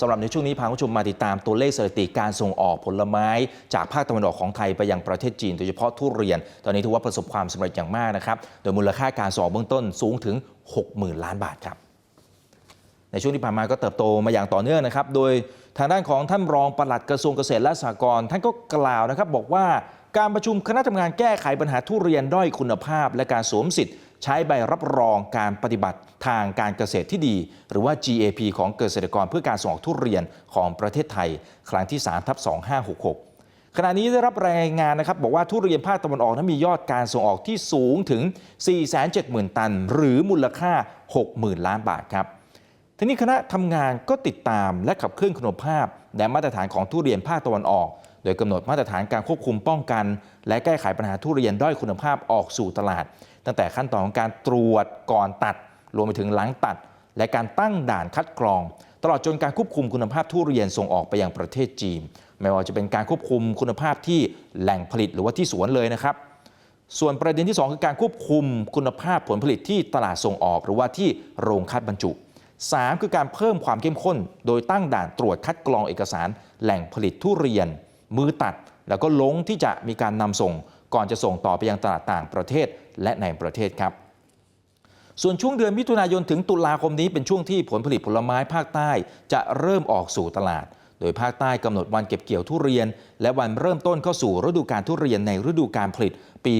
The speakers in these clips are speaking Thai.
สำหรับในช่วงนี้พาคุณผู้ชมมาติดตามตัวเลขสถิติการส่งออกผลไม้ จากภาคตะวันออกของไทยไปยังประเทศจีน โดยเฉพาะทุเรียน ตอนนี้ถือว่าประสบความสำเร็จอย่างมากนะครับ โดยมูลค่าการส่งออกเบื้องต้นสูงถึง 60,000 ล้านบาทครับ ในช่วงที่ผ่านมาก็เติบโตมาอย่างต่อเนื่องนะครับ โดยทางด้านของท่านรองปลัดกระทรวงเกษตรและสหกรณ์ท่านก็กล่าวนะครับบอกว่าการประชุมคณะทำงานแก้ไขปัญหาทุเรียนด้อยคุณภาพ และการสวมสิทธิ์ ใช้ใบรับรองการปฏิบัติทางการเกษตรที่ดี หรือว่า GAP ของเกษตรกรเพื่อการส่งออกทุเรียนของประเทศไทย ครั้งที่3ทับ2566 ขณะนี้ได้รับรายงานนะครับ บอกว่าทุเรียนภาคตะวันออกนั้นมียอดการส่งออกที่สูงถึง 470,000 ตัน หรือมูลค่า 60,000 ล้านบาทครับทีนี้คณะทำงานก็ติดตามและขับเคลื่อนคุณภาพ และมาตรฐานของทุเรียนภาคตะวันออก โดยกำหนดมาตรฐานการควบคุมป้องกัน และแก้ไขปัญหาทุเรียนด้อยคุณภาพออกสู่ตลาด ตั้งแต่ขั้นตอนของการตรวจก่อนตัด รวมไปถึงหลังตัด และการตั้งด่านคัดกรอง ตลอดจนการควบคุมคุณภาพทุเรียนส่งออกไปยังประเทศจีน ไม่ว่าจะเป็นการควบคุมคุณภาพที่แหล่งผลิตหรือว่าที่สวนเลยนะครับส่วนประเด็นที่ 2 คือการควบคุมคุณภาพผลผลิตที่ตลาดส่งออก หรือว่าที่โรงคัดบรรจุ 3 คือการเพิ่มความเข้มข้น โดยตั้งด่านตรวจคัดกรองเอกสาร แหล่งผลิตทุเรียน มือตัด แล้วก็ลงที่จะมีการนำส่ง ก่อนจะส่งต่อไปยังตลาดต่างประเทศและในประเทศครับ ส่วนช่วงเดือนมิถุนายนถึงตุลาคมนี้เป็นช่วงที่ผลผลิตผลไม้ภาคใต้จะเริ่มออกสู่ตลาด โดยภาคใต้กำหนดวันเก็บเกี่ยวทุเรียน และวันเริ่มต้นเข้าสู่ฤดูการทุเรียนในฤดูการผลิตปี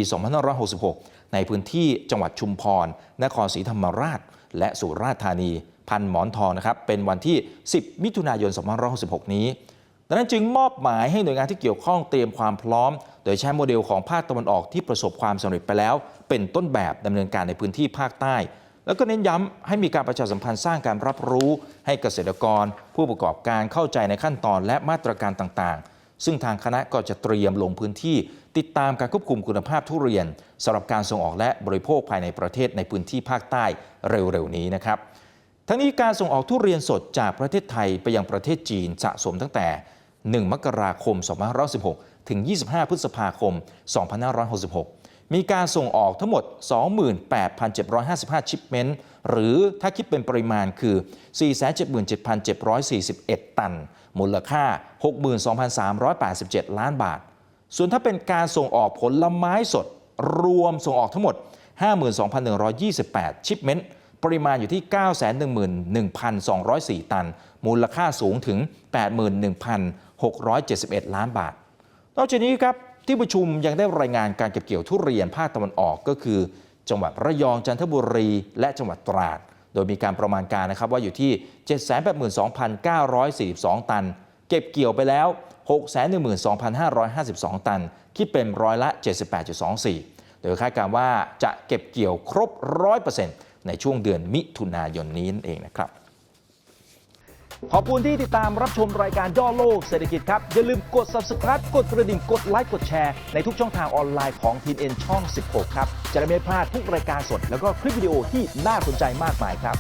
2566 ในพื้นที่จังหวัดชุมพร นครศรีธรรมราช และสุราษฎร์ธานี พันหมอนทองนะครับเป็นวันที่ 10 มิถุนายน 2566 นี้ ดังนั้นจึงมอบหมายให้หน่วยงานที่เกี่ยวข้องเตรียมความพร้อม โดยใช้โมเดลของภาคตะวันออกที่ประสบความสำเร็จไปแล้ว เป็นต้นแบบดำเนินการในพื้นที่ภาคใต้ แล้วก็เน้นย้ำให้มีการประชาสัมพันธ์สร้างการรับรู้ ให้เกษตรกร ผู้ประกอบการเข้าใจในขั้นตอนและมาตรการต่างๆ ซึ่งทางคณะก็จะเตรียมลงพื้นที่ ติดตามการควบคุมคุณภาพทุเรียนสำหรับการส่งออกและบริโภคภายในประเทศในพื้นที่ภาคใต้เร็วๆนี้นะครับทั้งนี้การส่งออกทุเรียนสดจากประเทศไทยไปยังประเทศจีนสะสมตั้งแต่ 1 มกราคม 2516 ถึง 25 พฤษภาคม 2566 มีการส่งออกทั้งหมด 28,755 ชิปเมนต์ หรือถ้าคิดเป็นปริมาณคือ 477,741 ตัน มูลค่า 62,387 ล้านบาท ส่วนถ้าเป็นการส่งออกผลไม้สด รวมส่งออกทั้งหมด 52,128 ชิปเมนต์ ปริมาณอยู่ที่ 911,204 ตัน มูลค่าสูงถึง 81,671 ล้านบาท นอกจากนี้ครับที่ประชุมยังได้รายงานการเก็บเกี่ยวทุเรียนภาคตะวันออกก็คือ จังหวัดระยองจันทบุรี และจังหวัดตราด โดยมีการประมาณการนะครับว่าอยู่ที่ 782,942 ตัน เก็บเกี่ยวไปแล้ว 612,552 ตัน คิดเป็นร้อยละ 78.24 โดยคาดการณ์ว่าจะเก็บเกี่ยวครบ 100% ในช่วงเดือนมิถุนายนนี้นั่นเองนะครับขอบคุณที่ติดตามรับชมรายการย่อโลกเศรษฐกิจครับ อย่าลืมกด subscribe กดกระดิ่งกดไลค์กดแชร์ ในทุกช่องทางออนไลน์ของทีเอ็นช่อง 16 ครับ จะได้ไม่พลาดทุกรายการสด แล้วก็คลิปวิดีโอที่น่าสนใจมากมายครับ